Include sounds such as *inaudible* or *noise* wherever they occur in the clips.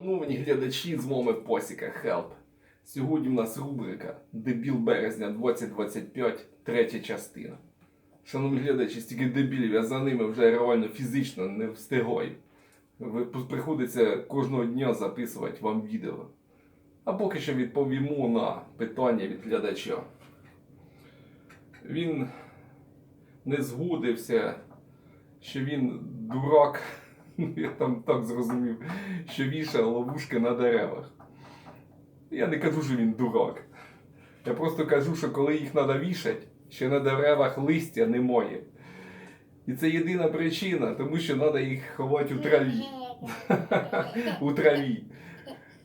Шановні глядачі з моми Посіка Help. Сьогодні в нас рубрика Дебіл березня 2025, третя частина. Шановні глядачі, стільки дебілів, я за ними вже реально фізично не встигаю. Приходиться кожного дня записувати вам відео. А поки що відповімо на питання від глядача. Він не згодився, що він дурак. Я там так зрозумів, що вішає ловушки на деревах. Я не кажу, що він дурак. Я просто кажу, що коли їх треба вішати, ще на деревах листя немає. І це єдина причина, тому що треба їх ховати у траві. *laughs* у траві.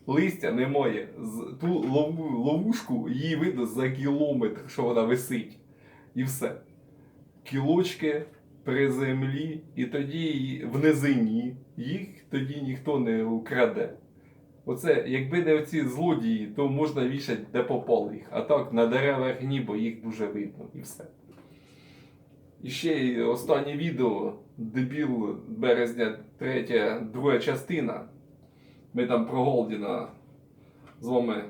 Листя немає. Ту ловушку її видно за кілометр, що вона висить. І все. Кілочки при землі, і тоді в низині їх тоді ніхто не украде. Оце, якби не оці злодії, то можна вішати де попало їх. А так на деревах ні, бо їх дуже видно і все. І ще останнє відео, дебіл березня, третя, друга частина. Ми там про Голдіна з вами е,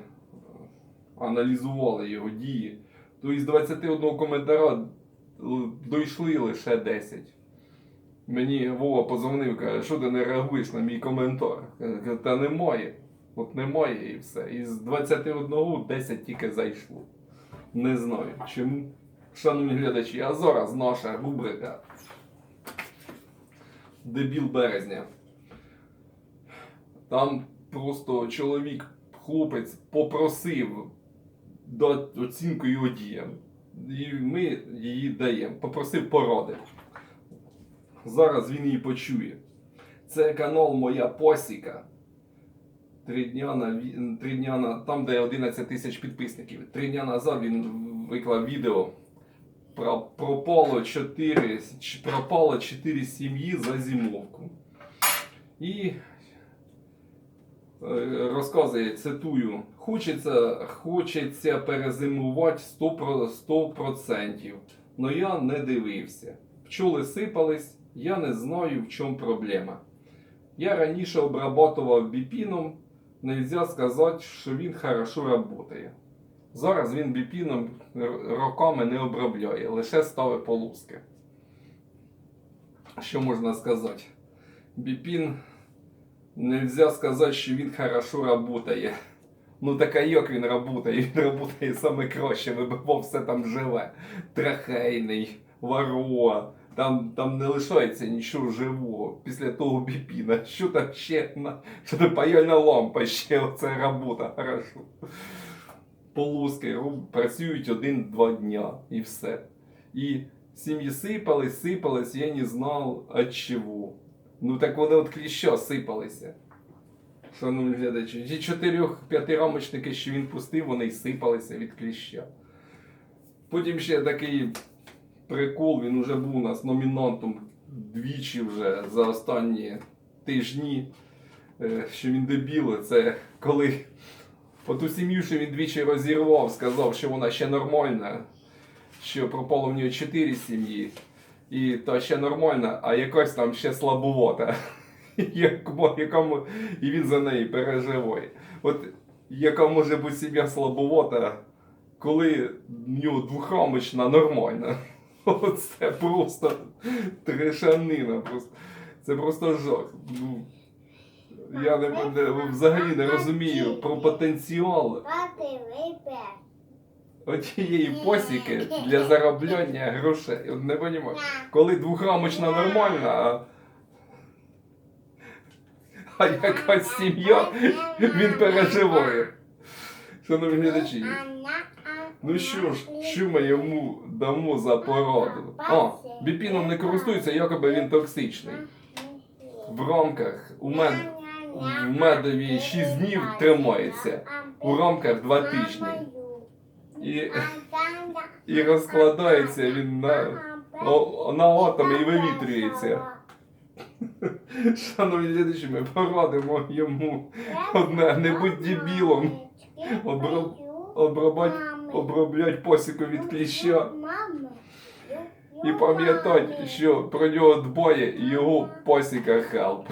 аналізували його дії. То із 21 коментаря дійшли лише 10. Мені Вова позвонив, каже, що ти не реагуєш на мій коментар? Я кажу, Та немає. От немає і все. Із 21 10 тільки зайшло. Не знаю чому. Шановні глядачі, а зараз наша рубрика Дебіл березня. Там просто чоловік, хлопець попросив дати оцінку його діям. І ми її даємо. Попросив поради. Зараз він її почує. Це канал Моя Посіка. Три дня на, три дня на там, де 11 тисяч підписників. Три дня назад він виклав відео. Про, пропало 4, пропало 4 сім'ї за зимовку. І е, розказує, цитую, хочеться, хочеться перезимувати 100%, 100%, но я не дивився. Пчоли сипались, я не знаю, в чому проблема. Я раніше обрабатував біпіном, нельзя сказати, що він хорошо працює. Зараз він біпіном роками не обробляє, лише ставить полоски. Що можна сказати? Біпін нельзя сказати, що він хорошо працює. Ну так а як він працює? Він працює саме краще, вибивав все там живе. Трахейний, вароа. Там, там не лишається нічого живого після того біпіна. Що там ще на що там паяльна лампа ще оце робота хорошо. Полоски працюють один-два дня і все. І сім'ї сипались, сипались, я не знав от чого. Ну так вони от кліща сипалися. Шановні глядачі, ті чотирьох п'ятирамочники, що він пустив, вони сипалися від кліща. Потім ще такий прикол, він вже був у нас номінантом двічі вже за останні тижні, е, що він дебіл, це коли оту сім'ю, що він двічі розірвав, сказав, що вона ще нормальна, що пропало в нього чотири сім'ї, і та ще нормальна, а якась там ще слабовата. *laughs* Якому, і він за неї переживає. От яка може бути сім'я слабовата, коли в нього двохрамочна нормальна. *laughs* Оце просто трешанина. Просто. Це просто жах. Ну, я не, не, взагалі не розумію про потенціал отієї посіки для заробляння грошей. От не розумію. Коли двохрамочна нормальна, а, а якась сім'я, він переживає. Шановні глядачі, ну що ж, що ми йому дамо за пораду? А, біпіном не користується, якоби він токсичний. В рамках у мен в медові 6 днів тримається, у рамках 2 тижні. І, і розкладається він на, на атоми і вивітрюється. *laughs* Шановні глядачі, ми порадимо йому одне, не будь дебілом, Оброб- обробать, оброблять посіку від кліща. І пам'ятати, що про нього дбає його посіка хелп.